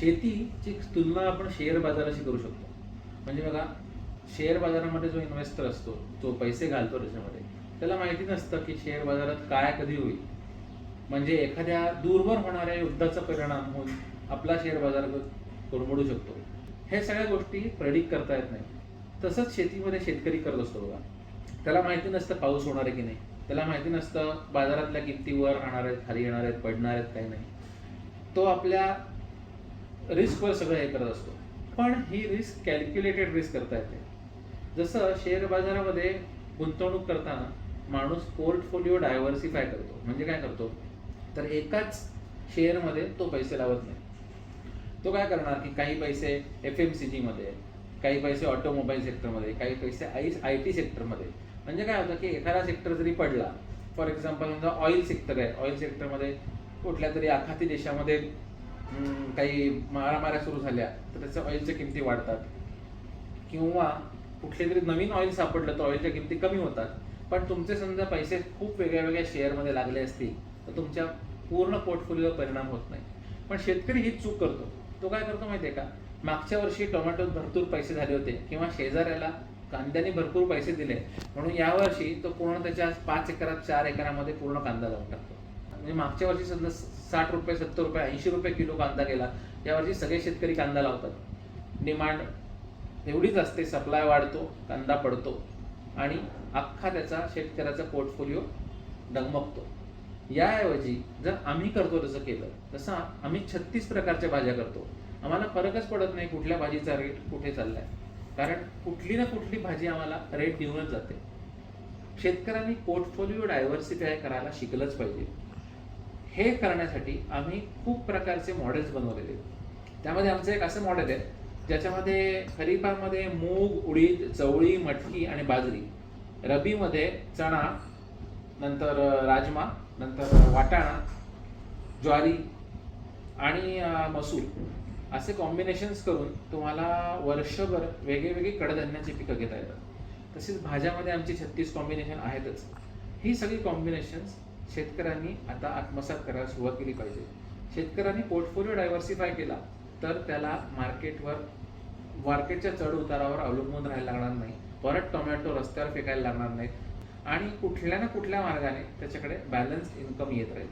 शेतीची तुलना आपण शेअर बाजाराशी करू शकतो. म्हणजे बघा शेअर बाजारामध्ये जो इन्व्हेस्टर असतो जो पैसे घालतो त्याच्यामध्ये त्याला माहिती नसतं की शेअर बाजारात काय कधी होईल. म्हणजे एखाद्या दूरवर होणाऱ्या युद्धाचा परिणाम होऊन आपला शेअर बाजार कोरमडू शकतो. हे सगळ्या गोष्टी प्रेडिक्ट करता येत नाही. तसंच शेतीमध्ये शेतकरी करत असतो बघा. त्याला माहिती नसतं पाऊस होणार आहे की नाही. त्याला माहिती नसतं बाजारातल्या किमतीवर राहणार आहेत खाली येणार आहेत पडणार आहेत काही नाही. तो आपल्या रिस्कवर सगळं हे करत असतो. पण ही रिस्क कॅल्क्युलेटेड रिस्क करता येते. जसं शेअर बाजारामध्ये गुंतवणूक करताना माणूस पोर्टफोलिओ डायव्हर्सिफाय करतो. म्हणजे काय करतो? तर एकाच शेअरमध्ये तो पैसे लावत नाही. तो काय करणार की काही पैसे एफ एम सी जीमध्ये काही पैसे ऑटोमोबाईल सेक्टरमध्ये काही पैसे आय आय टी सेक्टरमध्ये म्हणजे काय होतं की एखादा सेक्टर जरी पडला फॉर एक्झाम्पल समजा ऑइल सेक्टर आहे. ऑइल सेक्टरमध्ये कुठल्या तरी आखाती देशामध्ये काही मारामाऱ्या सुरू झाल्या तर त्याच्या ऑइलच्या किमती वाढतात. किंवा कुठले तरी नवीन ऑइल सापडलं तर ऑइलच्या किमती कमी होतात. पण तुमचे समजा पैसे खूप वेगळ्या वेगळ्या शेअरमध्ये लागले असतील तर तुमच्या पूर्ण पोर्टफोलिओवर परिणाम होत नाही. पण शेतकरी हीच चूक करतो. तो काय करतो माहिती आहे का? मागच्या वर्षी टोमॅटोत भरपूर पैसे झाले होते किंवा शेजाऱ्याला कांद्याने भरपूर पैसे दिले. म्हणून यावर्षी तो पूर्ण त्याच्या पाच एकरात चार एकरामध्ये पूर्ण कांदा लावून टाकतो. म्हणजे मागच्या वर्षी समजा साठ रुपये सत्तर रुपये ऐंशी रुपये किलो कांदा गेला यावर्षी सगळे शेतकरी कांदा लावतात. डिमांड एवढीच असते सप्लाय वाढतो कांदा पडतो आणि अख्खा त्याचा शेतकऱ्याचा पोर्टफोलिओ डगमगतो. याऐवजी जर आम्ही करतो तसं केलं तसं आम्ही छत्तीस प्रकारच्या भाज्या करतो. आम्हाला फरकच पडत नाही कुठल्या भाजीचा रेट कुठे चाललाय. कारण कुठली ना कुठली भाजी आम्हाला रेट देऊनच जाते. शेतकऱ्यांनी पोर्टफोलिओ डायव्हर्सिफाय करायला शिकलंच पाहिजे. हे करण्यासाठी आम्ही खूप प्रकारचे मॉडेल्स बनवलेले आहेत. त्यामध्ये आमचं एक असं मॉडेल आहे ज्याच्यामध्ये खरीपामध्ये मूग उडीद चवळी मटकी आणि बाजरी. रबीमध्ये चणा नंतर राजमा नंतर वाटाणा ज्वारी आणि मसूर. असे कॉम्बिनेशन्स करून तुम्हाला वर्षभर वेगळीवेगळी कडधान्याची पिकं घेता येतात. तसेच भाज्यामध्ये आमची छत्तीस कॉम्बिनेशन आहेतच. ही सगळी कॉम्बिनेशन्स शेतकऱ्यांनी आता आत्मसात करायला सुरुवात केली पाहिजे. शेतकऱ्यांनी पोर्टफोलिओ डायव्हर्सिफाय केला तर त्याला मार्केटवर मार्केटच्या चढ उतारावर अवलंबून राहायला लागणार नाही. परत टोमॅटो रस्त्यावर फेकायला लागणार नाहीत. आणि कुठल्या ना कुठल्या मार्गाने त्याच्याकडे बॅलन्स इन्कम येत राहील.